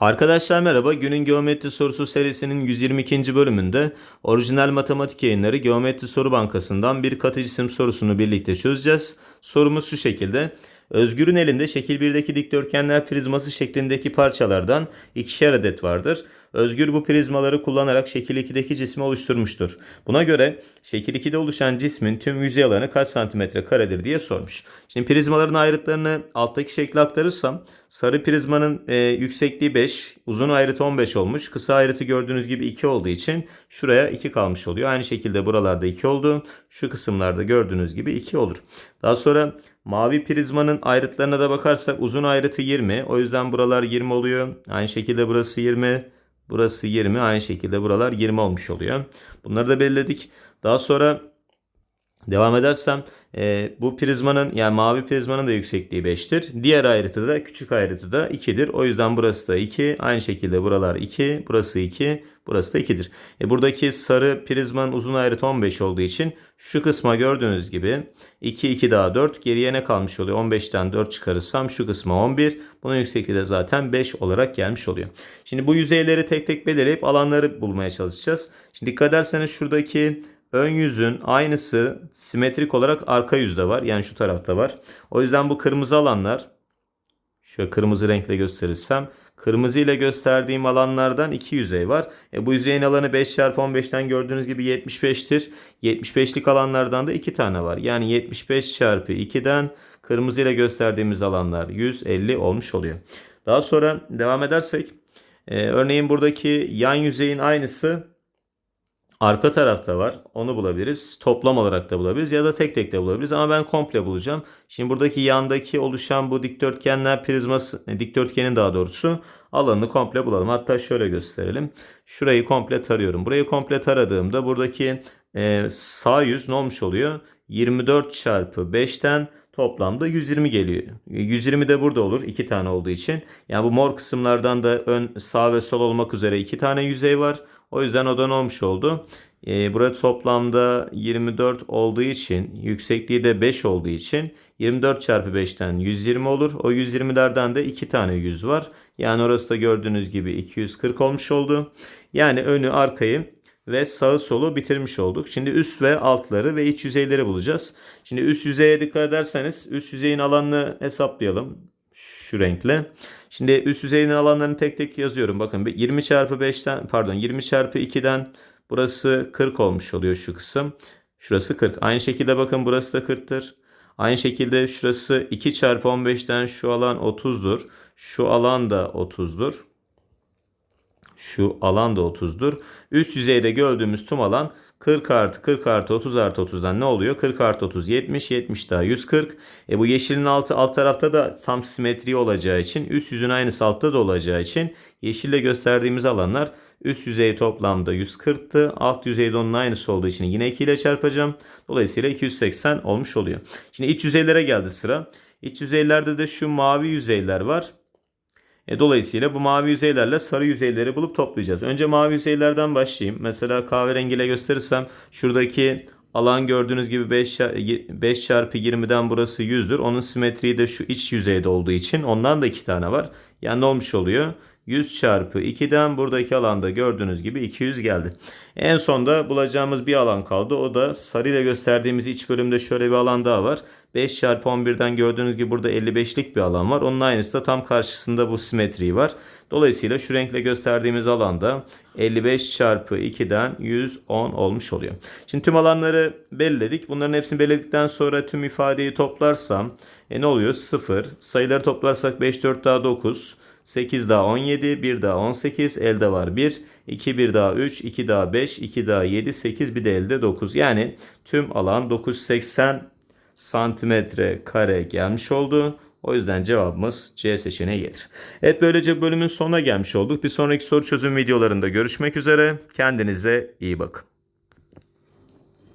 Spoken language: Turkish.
Arkadaşlar merhaba. Günün geometri sorusu serisinin 122. bölümünde orijinal matematik yayınları Geometri Soru Bankası'ndan bir katı cisim sorusunu birlikte çözeceğiz. Sorumuz şu şekilde. Özgür'ün elinde şekil 1'deki dikdörtgenler prizması şeklindeki parçalardan ikişer adet vardır. Özgür bu prizmaları kullanarak şekil 2'deki cismi oluşturmuştur. Buna göre şekil 2'de oluşan cismin tüm yüzey alanı kaç santimetre karedir diye sormuş. Şimdi prizmaların ayrıtlarını alttaki şekle aktarırsam sarı prizmanın e, yüksekliği 5, uzun ayrıtı 15 olmuş. Kısa ayrıtı gördüğünüz gibi 2 olduğu için şuraya 2 kalmış oluyor. Aynı şekilde buralarda 2 oldu. Şu kısımlarda gördüğünüz gibi 2 olur. Daha sonra mavi prizmanın ayrıtlarına da bakarsak uzun ayrıtı 20. O yüzden buralar 20 oluyor. Aynı şekilde burası 20. Burası 20. Aynı şekilde buralar 20 olmuş oluyor. Bunları da belirledik. Daha sonra devam edersem e, bu prizmanın yani mavi prizmanın da yüksekliği 5'tir. Diğer ayrıtı da küçük ayrıtı da 2'dir. O yüzden burası da 2. Aynı şekilde buralar 2. Burası 2. Burası da 2'dir. E, buradaki sarı prizmanın uzun ayrıtı 15 olduğu için şu kısma gördüğünüz gibi 2 2 daha 4 geriye ne kalmış oluyor? 15'ten 4 çıkarırsam şu kısma 11. Bunun yüksekliği de zaten 5 olarak gelmiş oluyor. Şimdi bu yüzeyleri tek tek belirleyip alanları bulmaya çalışacağız. Şimdi dikkat ederseniz şuradaki ön yüzün aynısı simetrik olarak arka yüzde var. Yani şu tarafta var. O yüzden bu kırmızı alanlar şöyle kırmızı renkle gösterirsem kırmızı ile gösterdiğim alanlardan iki yüzey var. E, bu yüzeyin alanı 5 çarpı 15'ten gördüğünüz gibi 75'tir. 75'lik alanlardan da iki tane var. Yani 75 çarpı 2'den kırmızı ile gösterdiğimiz alanlar 150 olmuş oluyor. Daha sonra devam edersek e, örneğin buradaki yan yüzeyin aynısı arka tarafta var. Onu bulabiliriz. Toplam olarak da bulabiliriz ya da tek tek de bulabiliriz ama ben komple bulacağım. Şimdi buradaki yandaki oluşan bu dikdörtgenler prizması e, dikdörtgenin daha doğrusu alanını komple bulalım. Hatta şöyle gösterelim. Şurayı komple tarıyorum. Burayı komple taradığımda buradaki e, sağ yüz ne olmuş oluyor? 24 çarpı 5'ten toplamda 120 geliyor. 120 de burada olur. iki tane olduğu için. Yani bu mor kısımlardan da ön sağ ve sol olmak üzere iki tane yüzey var. O yüzden o da ne olmuş oldu? E, burada toplamda 24 olduğu için yüksekliği de 5 olduğu için 24 çarpı 5'ten 120 olur. O 120'lerden de 2 tane 100 var. Yani orası da gördüğünüz gibi 240 olmuş oldu. Yani önü arkayı ve sağı solu bitirmiş olduk. Şimdi üst ve altları ve iç yüzeyleri bulacağız. Şimdi üst yüzeye dikkat ederseniz üst yüzeyin alanını hesaplayalım şu renkle. Şimdi üst yüzeyin alanlarını tek tek yazıyorum. Bakın 20 çarpı 5'ten pardon 20 çarpı 2'den burası 40 olmuş oluyor şu kısım. Şurası 40. Aynı şekilde bakın burası da 40'tır. Aynı şekilde şurası 2 çarpı 15'ten şu alan 30'dur. Şu alan da 30'dur. Şu alan da 30'dur. Üst yüzeyde gördüğümüz tüm alan 40 artı 40 artı 30 artı 30'dan ne oluyor? 40 artı 30 70 70 daha 140. E bu yeşilin altı alt tarafta da tam simetri olacağı için üst yüzün aynısı altta da olacağı için yeşille gösterdiğimiz alanlar üst yüzey toplamda 140'tı. Alt yüzeyde onun aynısı olduğu için yine 2 ile çarpacağım. Dolayısıyla 280 olmuş oluyor. Şimdi iç yüzeylere geldi sıra. İç yüzeylerde de şu mavi yüzeyler var. E, dolayısıyla bu mavi yüzeylerle sarı yüzeyleri bulup toplayacağız. Önce mavi yüzeylerden başlayayım. Mesela kahverengiyle gösterirsem şuradaki alan gördüğünüz gibi 5, 5 çarpı 20'den burası 100'dür. Onun simetriği de şu iç yüzeyde olduğu için ondan da 2 tane var. Yani ne olmuş oluyor? 100 çarpı 2'den buradaki alanda gördüğünüz gibi 200 geldi. En sonda bulacağımız bir alan kaldı. O da sarı ile gösterdiğimiz iç bölümde şöyle bir alan daha var. 5 çarpı 11'den gördüğünüz gibi burada 55'lik bir alan var. Onun aynısı da tam karşısında bu simetri var. Dolayısıyla şu renkle gösterdiğimiz alanda 55 çarpı 2'den 110 olmuş oluyor. Şimdi tüm alanları belirledik. Bunların hepsini belirledikten sonra tüm ifadeyi toplarsam e ne oluyor? 0. Sayıları toplarsak 5 4 daha 9. 8 daha 17, 1 daha 18, elde var 1, 2 1 daha 3, 2 daha 5, 2 daha 7, 8 bir de elde 9. Yani tüm alan 980 santimetre kare gelmiş oldu. O yüzden cevabımız C seçeneği gelir. Evet böylece bölümün sonuna gelmiş olduk. Bir sonraki soru çözüm videolarında görüşmek üzere. Kendinize iyi bakın.